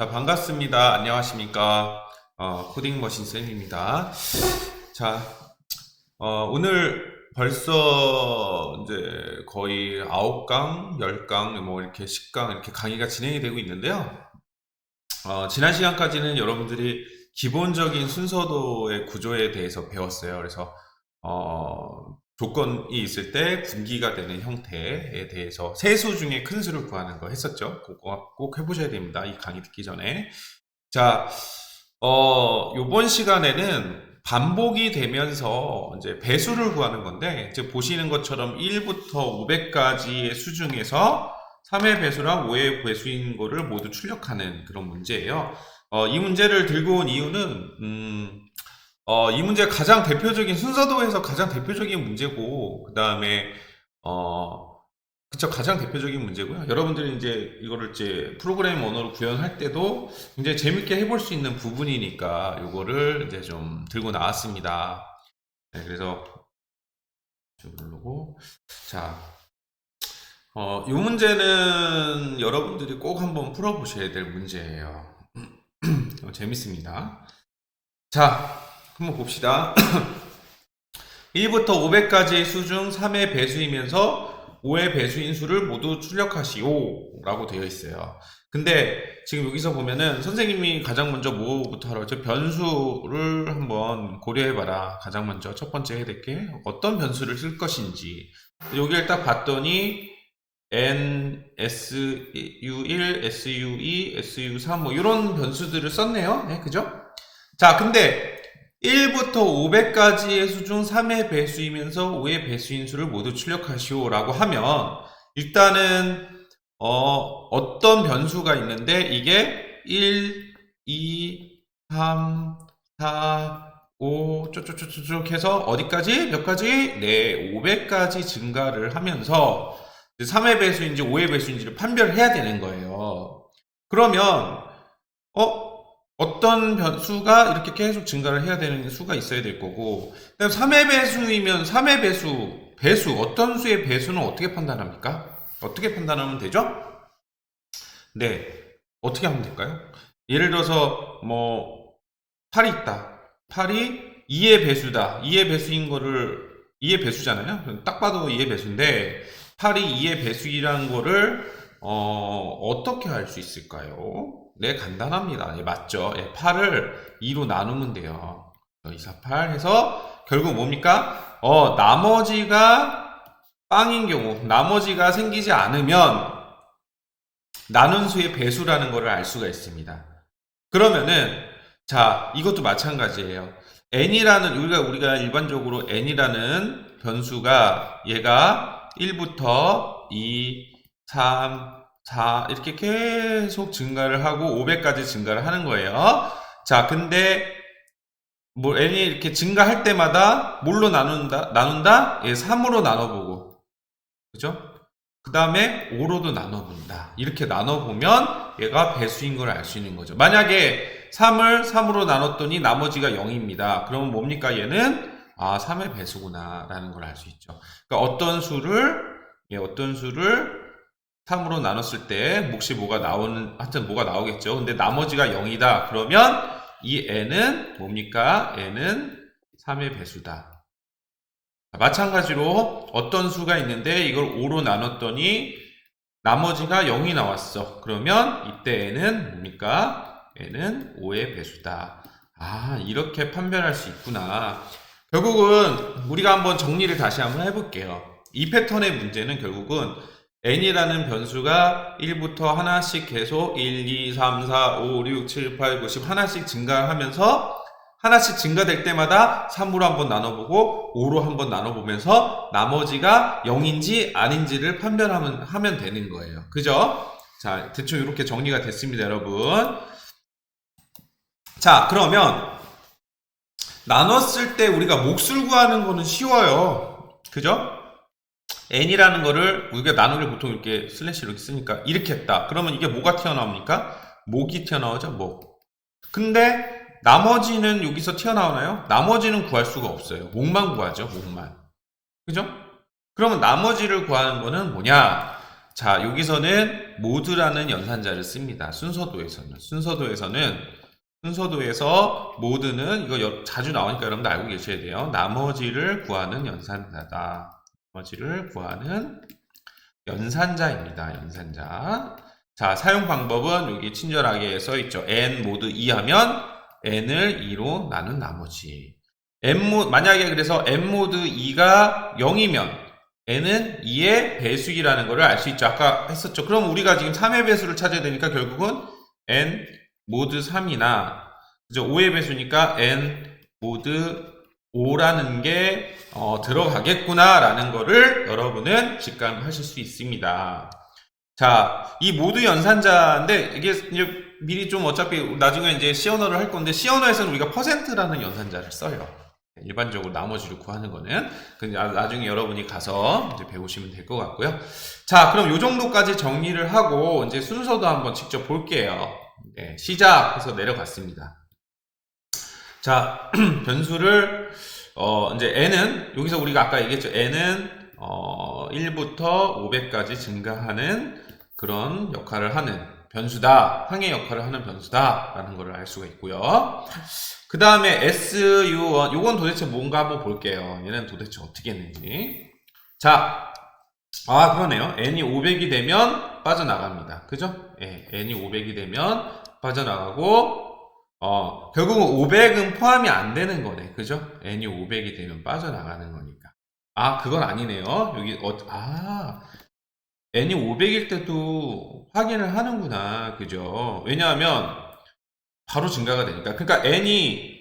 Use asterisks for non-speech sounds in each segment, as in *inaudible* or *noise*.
자, 반갑습니다. 안녕하십니까. 어, 코딩 머신 쌤입니다. 자, 어, 오늘 벌써 이제 거의 9강, 10강, 뭐 이렇게 10강 이렇게 강의가 진행이 되고 있는데요. 어, 지난 시간까지는 여러분들이 기본적인 순서도의 구조에 대해서 배웠어요. 그래서, 어, 조건이 있을 때 분기가 되는 형태에 대해서 세수 중에 큰 수를 구하는 거 했었죠. 그거 꼭 해보셔야 됩니다. 이 강의 듣기 전에. 자, 어, 요번 시간에는 반복이 되면서 이제 배수를 구하는 건데, 이제 보시는 것처럼 1부터 500까지의 수 중에서 3의 배수랑 5의 배수인 거를 모두 출력하는 그런 문제예요. 어, 이 문제를 들고 온 이유는, 음, 어, 이 문제 가장 대표적인 순서도에서 가장 대표적인 문제고, 그 다음에, 어, 그쵸, 가장 대표적인 문제고요. 여러분들이 이제 이거를 이제 프로그램 언어로 구현할 때도 굉장히 재밌게 해볼 수 있는 부분이니까 요거를 이제 좀 들고 나왔습니다. 네, 그래서 좀 누르고, 자, 어, 이 문제는 여러분들이 꼭 한번 풀어보셔야 될 문제예요. 어, *clears throat* 재밌습니다. 자, 한번 봅시다. 1부터 500까지의 수 중 3의 배수이면서 5의 배수인 수를 모두 출력하시오 라고 되어 있어요. 근데 지금 여기서 보면은 선생님이 가장 먼저 뭐부터 하라고 했죠? 변수를 한번 고려해봐라. 가장 먼저 첫 번째 해야 될 게 어떤 변수를 쓸 것인지. 여기를 딱 봤더니 n, su1, su2, su3 뭐 이런 변수들을 썼네요. 네, 그죠? 자, 근데 1부터 500까지의 수 중 3의 배수이면서 5의 배수인 수를 모두 출력하시오 라고 하면 일단은 어, 떤 변수가 있는데 이게 1, 2, 3, 4, 5 쭉쭉쭉쭉 해서 어디까지? 몇 가지? 네, 500까지 증가를 하면서 3의 배수인지 5의 배수인지를 판별해야 되는 거예요. 그러면 어 어떤 변수가 이렇게 계속 증가를 해야 되는 수가 있어야 될 거고, 그다음 3의 배수이면 3의 배수, 배수, 어떤 수의 배수는 어떻게 판단합니까? 어떻게 판단하면 되죠? 네, 어떻게 하면 될까요? 예를 들어서, 뭐, 8이 있다. 8이 2의 배수다. 2의 배수인 거를, 2의 배수잖아요? 딱 봐도 2의 배수인데, 8이 2의 배수이라는 거를, 어, 어떻게 할 수 있을까요? 네, 간단합니다. 예, 맞죠? 예, 8을 2로 나누면 돼요. 2, 4, 8 해서 결국 뭡니까? 어, 나머지가 빵인 경우, 나머지가 생기지 않으면 나눈 수의 배수라는 것을 알 수가 있습니다. 그러면은 자, 이것도 마찬가지예요. n이라는 우리가 우리가 일반적으로 n이라는 변수가 얘가 1부터 2, 3, 4 이렇게 계속 증가를 하고 500까지 증가를 하는 거예요. 자, 근데 뭐 n이 이렇게 증가할 때마다 뭘로 나눈다? 나눈다? 예, 3으로 나눠보고. 그죠? 그 다음에 5로도 나눠본다. 이렇게 나눠보면 얘가 배수인 걸 알 수 있는 거죠. 만약에 3을 3으로 나눴더니 나머지가 0입니다. 그러면 뭡니까? 얘는 아, 3의 배수구나. 라는 걸 알 수 있죠. 그러니까 어떤 수를, 예, 어떤 수를 3으로 나눴을 때 몫이 뭐가 나오는 하여튼 뭐가 나오겠죠. 근데 나머지가 0이다. 그러면 이 n은 뭡니까? n은 3의 배수다. 마찬가지로 어떤 수가 있는데 이걸 5로 나눴더니 나머지가 0이 나왔어. 그러면 이때 n은 뭡니까? n은 5의 배수다. 아, 이렇게 판별할 수 있구나. 결국은 우리가 한번 정리를 다시 한번 해볼게요. 이 패턴의 문제는 결국은 n이라는 변수가 1부터 하나씩 계속 1, 2, 3, 4, 5, 6, 7, 8, 9, 10 하나씩 증가하면서 하나씩 증가될 때마다 3으로 한번 나눠보고 5로 한번 나눠보면서 나머지가 0인지 아닌지를 판별하면 하면 되는 거예요. 그죠? 자, 대충 이렇게 정리가 됐습니다, 여러분. 자, 그러면 나눴을 때 우리가 몫을 구하는 거는 쉬워요. 그죠? N이라는 거를 우리가 나누기를 보통 이렇게 슬래시 이렇게 쓰니까 이렇게 했다. 그러면 이게 뭐가 튀어나옵니까? 목이 튀어나오죠, 목. 근데 나머지는 여기서 튀어나오나요? 나머지는 구할 수가 없어요. 목만 구하죠, 목만. 그죠? 그러면 나머지를 구하는 거는 뭐냐? 자, 여기서는 모드라는 연산자를 씁니다. 순서도에서는. 순서도에서는, 순서도에서 모드는 이거 여- 자주 나오니까 여러분들 알고 계셔야 돼요. 나머지를 구하는 연산자다. 나머지를 구하는 연산자입니다. 연산자. 자, 사용 방법은 여기 친절하게 써 있죠. n 모드 2 하면 n을 2로 나눈 나머지. n 모 만약에 그래서 n 모드 2가 0이면 n은 2의 배수이라는 것을 알 수 있죠. 아까 했었죠. 그럼 우리가 지금 3의 배수를 찾아야 되니까 결국은 n 모드 3이나 그죠? 5의 배수니까 n 모드 5라는 게 어, 들어가겠구나라는 거를 여러분은 직감하실 수 있습니다. 자, 이 모드 연산자인데 이게 이제 미리 좀 어차피 나중에 이제 시언어를 할 건데 시언어에서는 우리가 퍼센트라는 연산자를 써요. 일반적으로 나머지를 구하는 거는 그 나- 나중에 여러분이 가서 이제 배우시면 될 것 같고요. 자, 그럼 요 정도까지 정리를 하고 이제 순서도 한번 직접 볼게요. 네, 시작해서 내려갔습니다. 자, *clears throat* 변수를 어 이제 n은 여기서 우리가 아까 얘기했죠. n은 어 1부터 500까지 증가하는 그런 역할을 하는 변수다. 항의 역할을 하는 변수다 라는 것을 알 수가 있고요. 그 다음에 SU1 요건 도대체 뭔가 한번 볼게요. 얘는 도대체 어떻게 했는지. 자, 아 그러네요. n이 500이 되면 빠져나갑니다. 그죠? 예, n이 500이 되면 빠져나가고 어, 결국은 500은 포함이 안 되는 거네. 그죠? n이 500이 되면 빠져나가는 거니까. 아, 그건 아니네요. 여기, 어, 아, n이 500일 때도 확인을 하는구나. 그죠? 왜냐하면, 바로 증가가 되니까. 그러니까 n이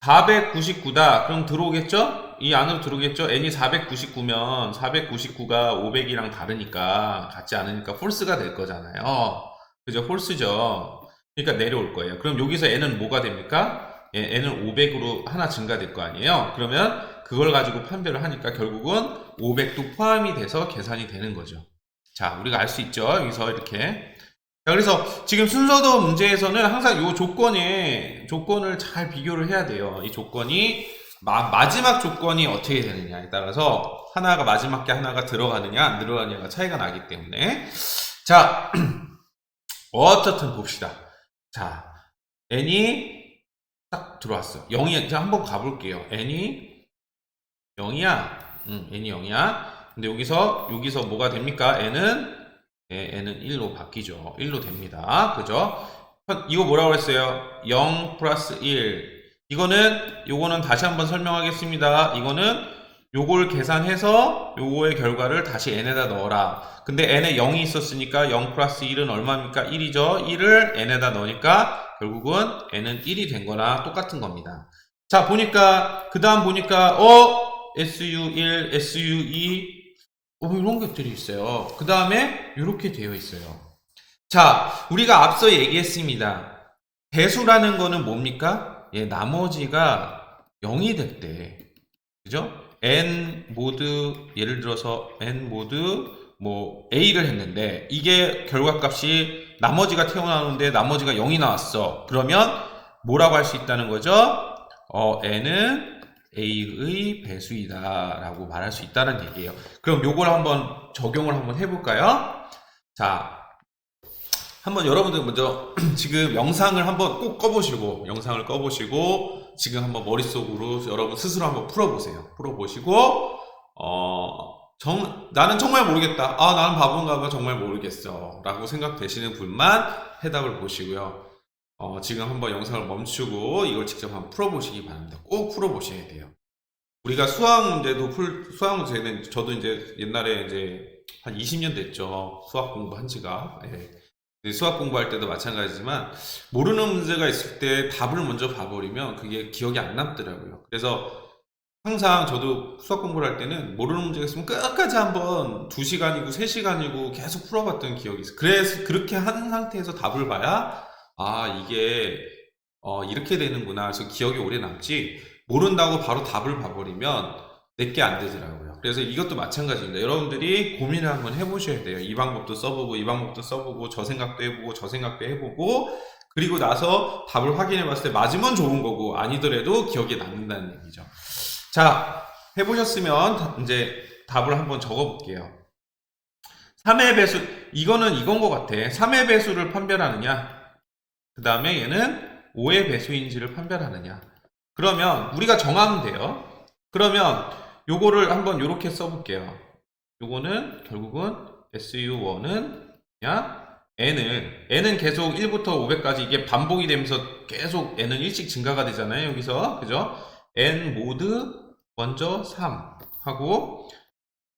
499다. 그럼 들어오겠죠? 이 안으로 들어오겠죠? n이 499면 499가 500이랑 다르니까, 같지 않으니까 폴스가 될 거잖아요. 그죠? 폴스죠. 그러니까 내려올 거예요. 그럼 여기서 n은 뭐가 됩니까? 예, n은 500으로 하나 증가될 거 아니에요? 그러면 그걸 가지고 판별을 하니까 결국은 500도 포함이 돼서 계산이 되는 거죠. 자, 우리가 알 수 있죠? 여기서 이렇게. 자, 그래서 지금 순서도 문제에서는 항상 이 조건에, 조건을 잘 비교를 해야 돼요. 이 조건이, 마, 마지막 조건이 어떻게 되느냐에 따라서 하나가 마지막 게 하나가 들어가느냐, 안 들어가느냐가 차이가 나기 때문에. 자, *clears throat* 어떻든 봅시다. 자, n이 딱 들어왔어. 0이, 자, 한번 가볼게요. n이 0이야. 응, n이 0이야. 근데 여기서, 여기서 뭐가 됩니까? n은, 예, n은 1로 바뀌죠. 1로 됩니다. 그죠? 이거 뭐라고 했어요? 0 플러스 1. 이거는, 요거는 다시 한번 설명하겠습니다. 이거는 요걸 계산해서 요거의 결과를 다시 n에다 넣어라. 근데 n에 0이 있었으니까 0 플러스 1은 얼마입니까? 1이죠. 1을 n에다 넣으니까 결국은 n은 1이 된 거나 똑같은 겁니다. 자, 보니까, 그 다음 보니까, 어? SU1, SU2, 어, 이런 것들이 있어요. 그 다음에 이렇게 되어 있어요. 자, 우리가 앞서 얘기했습니다. 배수라는 거는 뭡니까? 예, 나머지가 0이 될 때, 그죠? N 모드, 예를 들어서 n 모드, 뭐, a를 했는데, 이게 결과값이 나머지가 튀어나오는데 나머지가 0이 나왔어. 그러면 뭐라고 할 수 있다는 거죠? 어, n은 a의 배수이다라고 말할 수 있다는 얘기예요. 그럼 요걸 한번 적용을 한번 해볼까요? 자, 한번 여러분들 먼저 *clears throat* 지금 영상을 한번 꼭 꺼보시고 영상을 꺼보시고 지금 한번 머릿속으로 여러분 스스로 한번 풀어보세요. 풀어보시고 어, 정, 나는 정말 모르겠다. 아, 나는 바본가 봐. 정말 모르겠어. 라고 생각되시는 분만 해답을 보시고요. 어, 지금 한번 영상을 멈추고 이걸 직접 한번 풀어보시기 바랍니다. 꼭 풀어보셔야 돼요. 우리가 수학 문제도 풀, 수학 문제는 저도 이제 옛날에 이제 한 20년 됐죠. 수학 공부한 지가. 예. 근데 수학 공부할 때도 마찬가지지만 모르는 문제가 있을 때 답을 먼저 봐버리면 그게 기억이 안 남더라고요. 그래서 항상 저도 수학 공부를 할 때는 모르는 문제가 있으면 끝까지 한번 2시간이고 3시간이고 계속 풀어봤던 기억이 있어요. 그래서 그렇게 한 상태에서 답을 봐야 아 이게 어, 이렇게 되는구나 그래서 기억이 오래 남지 모른다고 바로 답을 봐버리면 내게 안 되더라고요. 그래서 이것도 마찬가지입니다. 여러분들이 고민을 한번 해보셔야 돼요. 이 방법도 써보고 이 방법도 써보고 저 생각도 해보고 저 생각도 해보고 그리고 나서 답을 확인해 봤을 때 맞으면 좋은 거고 아니더라도 기억에 남는다는 얘기죠. 자, 해보셨으면 다- 이제 답을 한번 적어 볼게요. 3의 배수, 이거는 이건 것 같아. 3의 배수를 판별하느냐, 그 다음에 얘는 5의 배수인지를 판별하느냐. 그러면 우리가 정하면 돼요. 그러면 요거를 한번 요렇게 써볼게요. 요거는 결국은 SU1은 그냥 n을 n은 계속 1부터 500까지 이게 반복이 되면서 계속 n은 일씩 증가가 되잖아요. 여기서 그죠? n 모드 먼저 3 하고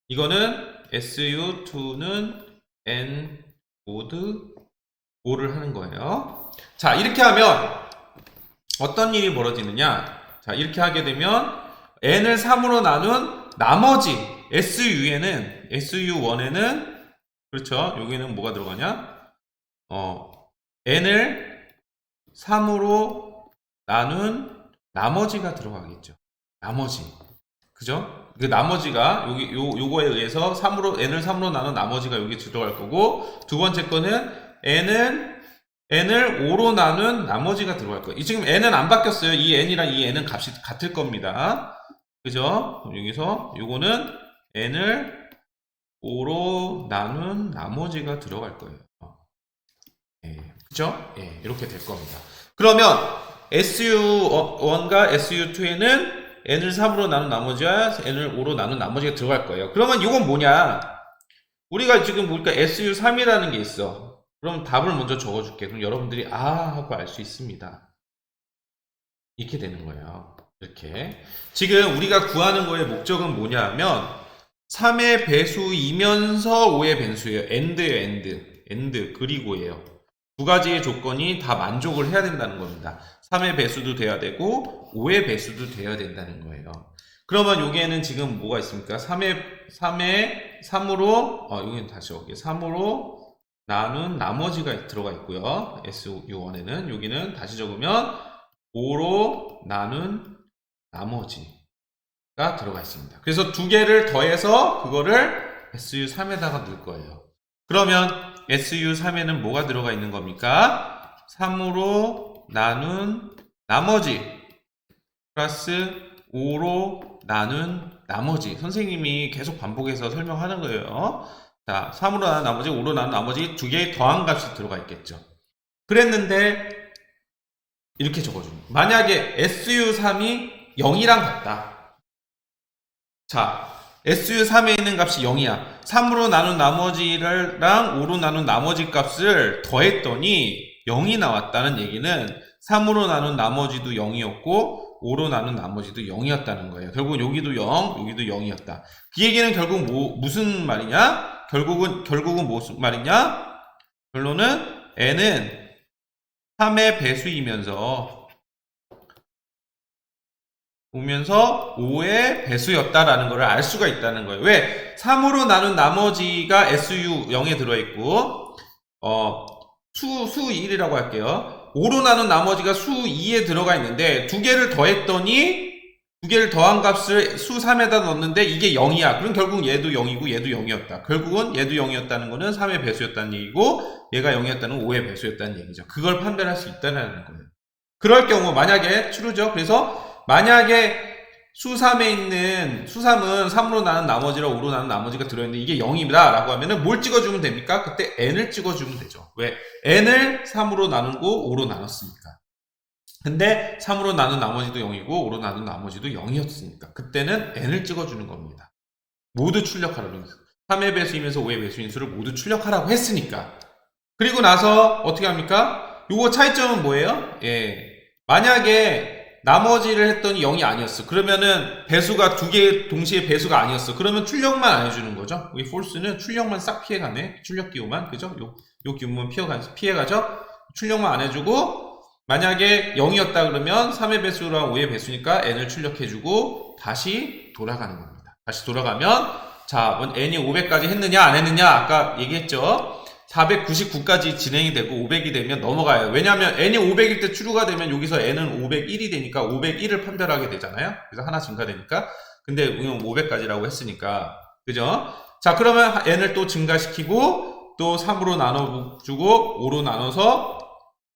이거는 SU2는 n 모드 5를 하는 거예요. 자, 이렇게 하면 어떤 일이 벌어지느냐? 자, 이렇게 하게 되면 n을 3으로 나눈 나머지 SU에는 SU1에는 그렇죠. 여기는 뭐가 들어가냐? 어, n을 3으로 나눈 나머지가 들어가겠죠. 나머지. 그죠? 그 나머지가 여기 요 요거에 의해서 3으로 n을 3으로 나눈 나머지가 여기 들어갈 거고 두 번째 거는 n은 n을 5로 나눈 나머지가 들어갈 거예요. 이 지금 n은 안 바뀌었어요. 이 n이랑 이 n은 값이 같을 겁니다. 그죠? 여기서 요거는 n을 5로 나눈 나머지가 들어갈 거예요. 예, 그죠? 예, 이렇게 될 겁니다. 그러면 SU1과 SU2에는 n을 3으로 나눈 나머지와 n을 5로 나눈 나머지가 들어갈 거예요. 그러면 이건 뭐냐? 우리가 지금 보니까 SU3이라는 게 있어. 그럼 답을 먼저 적어줄게. 그럼 여러분들이 아 하고 알 수 있습니다. 이렇게 되는 거예요. 이렇게. 지금 우리가 구하는 거의 목적은 뭐냐면 3의 배수이면서 5의 변수예요. end예요, end. end 그리고예요. 두 가지의 조건이 다 만족을 해야 된다는 겁니다. 3의 배수도 돼야 되고 5의 배수도 돼야 된다는 거예요. 그러면 여기에는 지금 뭐가 있습니까? 3의 3의 3으로 어 여기는 다시 여기 3으로 나눈 나머지가 들어가 있고요. SU1에는 여기는 다시 적으면 5로 나눈 나머지가 들어가 있습니다. 그래서 두 개를 더해서 그거를 SU3에다가 넣을 거예요. 그러면 SU3에는 뭐가 들어가 있는 겁니까? 3으로 나눈 나머지 플러스 5로 나눈 나머지 선생님이 계속 반복해서 설명하는 거예요. 자, 3으로 나눈 나머지 5로 나눈 나머지 두 개의 더한 값이 들어가 있겠죠. 그랬는데 이렇게 적어줍니다. 만약에 SU3이 0이랑 같다. 자, SU3에 있는 값이 0이야. 3으로 나눈 나머지랑 5로 나눈 나머지 값을 더했더니 0이 나왔다는 얘기는 3으로 나눈 나머지도 0이었고 5로 나눈 나머지도 0이었다는 거예요. 결국 여기도 0, 여기도 0이었다. 그 얘기는 결국 뭐, 무슨 말이냐? 결국은 결국은 무슨 말이냐? 결론은 n은 3의 배수이면서 오면서 5의 배수였다라는 것을 알 수가 있다는 거예요. 왜? 3으로 나눈 나머지가 SU 0에 들어있고, 어, 수, 수 1이라고 할게요. 5로 나눈 나머지가 수 2에 들어가 있는데, 두 개를 더했더니, 두 개를 더한 값을 수 3에다 넣었는데, 이게 0이야. 그럼 결국 얘도 0이고, 얘도 0이었다. 결국은 얘도 0이었다는 거는 3의 배수였다는 얘기고, 얘가 0이었다는 5의 배수였다는 얘기죠. 그걸 판별할 수 있다는 거예요. 그럴 경우, 만약에, true죠. 그래서, 만약에 수3에 있는 수3은 3으로 나눈 나머지랑 5로 나눈 나머지가 들어있는데 이게 0입니다 라고 하면은 뭘 찍어주면 됩니까? 그때 n을 찍어주면 되죠 왜? n을 3으로 나누고 5로 나눴으니까 근데 3으로 나눈 나머지도 0이고 5로 나눈 나머지도 0이었으니까 그때는 n을 찍어주는 겁니다 모두 출력하라고 3의 배수이면서 5의 배수인 수를 모두 출력하라고 했으니까 그리고 나서 어떻게 합니까? 요거 차이점은 뭐예요? 예 만약에 나머지를 했더니 0이 아니었어. 그러면은 배수가 두 개 동시에 배수가 아니었어. 그러면 출력만 안 해주는 거죠. 여기 false는 출력만 싹 피해가네. 출력 기호만. 그죠? 요, 요 기호만 피해가, 피해가죠? 출력만 안 해주고, 만약에 0이었다 그러면 3의 배수랑 5의 배수니까 n을 출력해주고, 다시 돌아가는 겁니다. 다시 돌아가면, 자, n이 500까지 했느냐, 안 했느냐, 아까 얘기했죠? 499까지 진행이 되고 500이 되면 넘어가요. 왜냐하면 n이 500일 때 추루가 되면 여기서 n은 501이 되니까 501을 판별하게 되잖아요. 그래서 하나 증가되니까. 근데 우리는 500까지라고 했으니까. 그죠? 자, 그러면 n을 또 증가시키고 또 3으로 나눠주고 5로 나눠서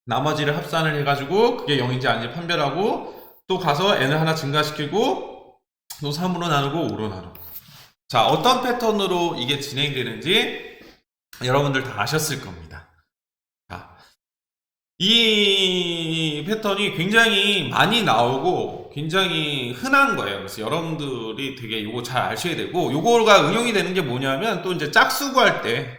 나머지를 합산을 해가지고 그게 0인지 아닌지 판별하고 또 가서 n을 하나 증가시키고 또 3으로 나누고 5로 나누고. 자, 어떤 패턴으로 이게 진행되는지 여러분들 다 아셨을 겁니다. 자, 이 패턴이 굉장히 많이 나오고 굉장히 흔한 거예요. 그래서 여러분들이 되게 이거 잘 아셔야 되고 요거가 응용이 되는 게 뭐냐면 또 이제 짝수 구 할 때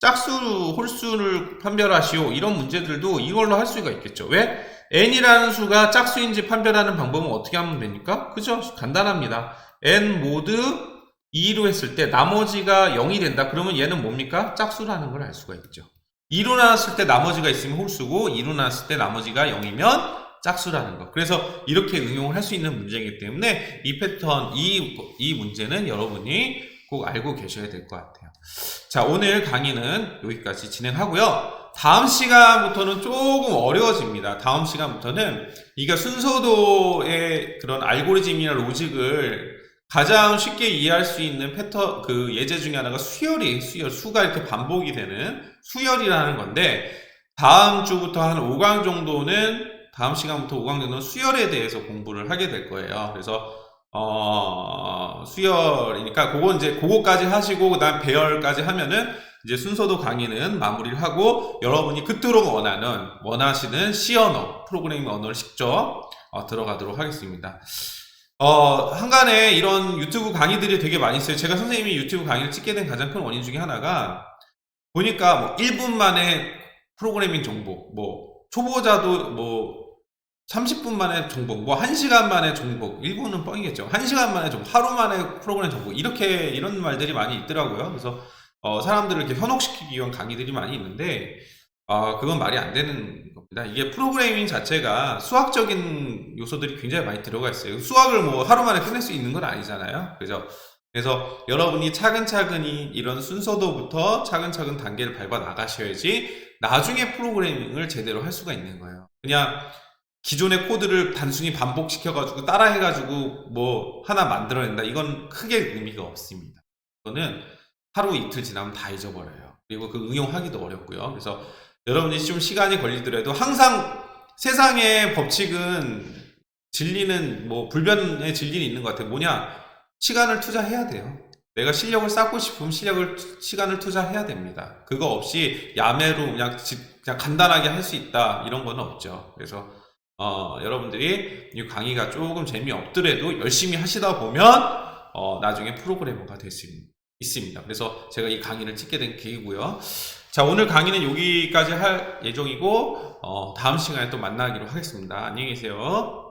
짝수 홀수를 판별하시오 이런 문제들도 이걸로 할 수가 있겠죠. 왜? n이라는 수가 짝수인지 판별하는 방법은 어떻게 하면 됩니까? 그죠? 간단합니다. n 모두 2로 했을 때 나머지가 0이 된다. 그러면 얘는 뭡니까? 짝수라는 걸 알 수가 있죠. 2로 나왔을 때 나머지가 있으면 홀수고 2로 나왔을 때 나머지가 0이면 짝수라는 거. 그래서 이렇게 응용을 할 수 있는 문제이기 때문에 이 패턴, 이, 이 문제는 여러분이 꼭 알고 계셔야 될 것 같아요. 자, 오늘 강의는 여기까지 진행하고요. 다음 시간부터는 조금 어려워집니다. 다음 시간부터는 이가 순서도의 그런 알고리즘이나 로직을 가장 쉽게 이해할 수 있는 패턴, 그 예제 중에 하나가 수열이, 수열, 수가 이렇게 반복이 되는 수열이라는 건데, 다음 주부터 한 5강 정도는, 다음 시간부터 5강 정도는 수열에 대해서 공부를 하게 될 거예요. 그래서, 어, 수열이니까, 그거 이제, 그거까지 하시고, 그 다음 배열까지 하면은, 이제 순서도 강의는 마무리를 하고, 여러분이 그토록 원하는, 원하시는 C 언어, 프로그래밍 언어를 직접 어, 들어가도록 하겠습니다. 어, 한간에 이런 유튜브 강의들이 되게 많이 있어요. 제가 선생님이 유튜브 강의를 찍게 된 가장 큰 원인 중에 하나가 보니까 뭐 1분 만에 프로그래밍 정보, 뭐 초보자도 뭐 30분 만에 정복, 뭐 1시간 만에 정복, 1분은 뻥이겠죠. 1시간 만에 정복, 하루 만에 프로그램 정복, 이렇게 이런 말들이 많이 있더라고요. 그래서 어, 사람들을 이렇게 현혹시키기 위한 강의들이 많이 있는데 어, 그건 말이 안 되는 겁니다. 이게 프로그래밍 자체가 수학적인 요소들이 굉장히 많이 들어가 있어요. 수학을 뭐 하루 만에 끝낼 수 있는 건 아니잖아요. 그죠? 그래서 여러분이 차근차근히 이런 순서도부터 차근차근 단계를 밟아 나가셔야지 나중에 프로그래밍을 제대로 할 수가 있는 거예요. 그냥 기존의 코드를 단순히 반복시켜가지고 따라해가지고 뭐 하나 만들어낸다. 이건 크게 의미가 없습니다. 이거는 하루 이틀 지나면 다 잊어버려요. 그리고 그 응용하기도 어렵고요. 그래서 여러분이 좀 시간이 걸리더라도 항상 세상의 법칙은 진리는 뭐 불변의 진리는 있는 것 같아요. 뭐냐? 시간을 투자해야 돼요. 내가 실력을 쌓고 싶으면 실력을 시간을 투자해야 됩니다. 그거 없이 야매로 그냥 지- 그냥 간단하게 할 수 있다 이런 건 없죠. 그래서 어, 여러분들이 이 강의가 조금 재미없더라도 열심히 하시다 보면 어, 나중에 프로그래머가 될 수 있습니다. 그래서 제가 이 강의를 찍게 된 계기고요. 자, 오늘 강의는 여기까지 할 예정이고, 어, 다음 시간에 또 만나기로 하겠습니다. 안녕히 계세요.